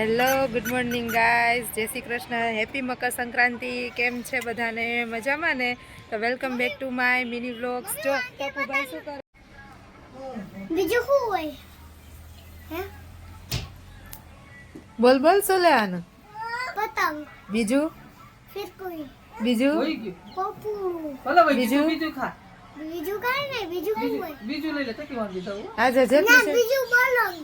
Hello good morning guys. Jai Shri Krishna. Happy Makar Sankranti. કેમ છે બધાને? મજામાં ને? તો welcome back to my mini vlogs. જો ટપુભાઈ શું કરે? બીજું શું હોય? હે? બોલ બોલ શું લેવાનું? પતંગ બીજું? ફિરકુઈ બીજું? હોઈ બોલો ભાઈ બીજું? બીજું ખા. બીજું કાઈ નહીં બીજું શું હોય. બીજું લઈ લે તો કેવાનું દીધા આજે ના બીજું બલૂન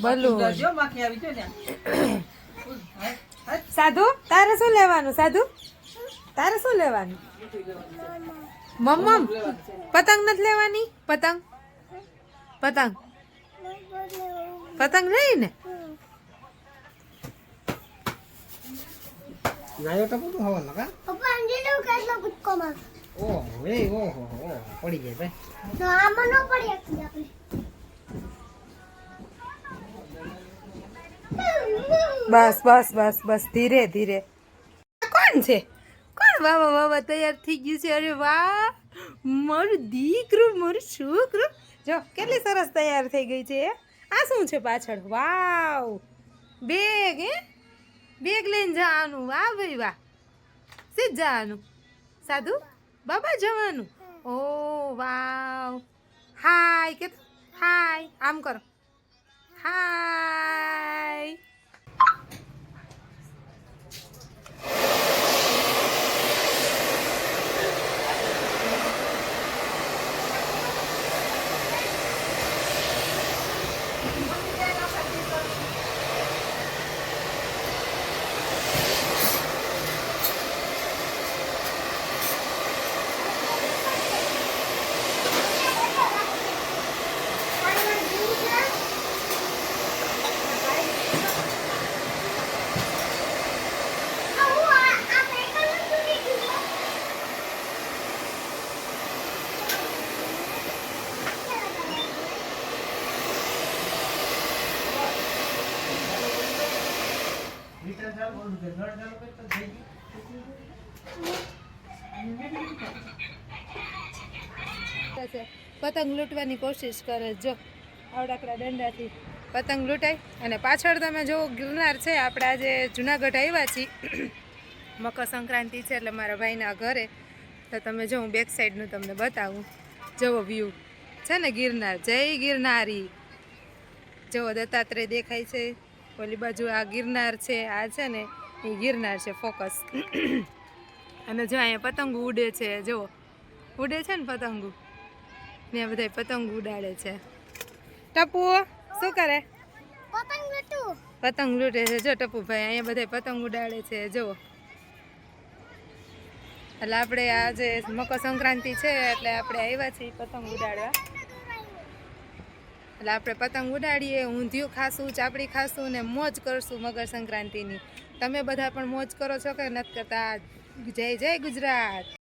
સાધુ તારે શું લેવાનું સાધુ? તારે શું લેવાનું? મમ્મ પતંગ નથી લેવાની? પતંગ? પતંગ? પતંગ લઈ ને? પડી જાય તો બસ બસ બસ બસ, ધીરે ધીરે. કોણ છે? કોણ વાવા વાવા તૈયાર થઈ ગયું છે? અરે વાહ! મારું દીકરું, મારું છોકરું. જો, કેટલી સરસ તૈયાર થઈ ગઈ છે આ શું છે પાછળ? વાવ! બેગ, હે? બેગ લઈને જવાનું. વાહ, ભાઈ, વાહ. સીધ જવાનું? સાધુ, બાબા જવાનું? ઓ, વાવ. હાય કે હાય, આમ કરો. હાય. you પતંગ લૂંટવાની કોશિશ કરે જો. આવડાકડા દંડાથી. પતંગ લૂંટાય અને પાછળ તમે જો ગિરનાર છે. આપણે આજે જુનાગઢ આવ્યા છીએ. મકર સંક્રાંતિ છે એટલે મારા ભાઈના ઘરે. તો તમે જો, હું બેક સાઈડનું તમને બતાવું. જવો વ્યૂ છે ને ગિરનાર? જય ગિરનારી. જવો દત્તાત્રેય દેખાય છે. ઓલી બાજુ આ ગિરનાર છે આ છે ને એ ગિરનાર છે ફોકસ અને જો અહીંયા પતંગ ઉડે છે જુઓ ઉડે છે ને પતંગો? ને બધા પતંગ ઉડાડે છે. ટપુ શું કરે? પતંગ લૂંટે. છે. જો ટપુભાઈ અહીંયા બધા પતંગ ઉડાડે છે જુઓ એટલે આપણે આજે મકર સંક્રાંતિ છે એટલે આપણે આવ્યા છીએ પતંગ ઉડાડવા. એટલે આપણે પતંગ ઉડાડીએ, ઊંધિયું ખાશું, ચાપડી ખાશું ને મોજ કરશું મકર સંક્રાંતિની તમે બધા પણ મોજ કરો છો કે નથી કરતા? જય જય ગુજરાત!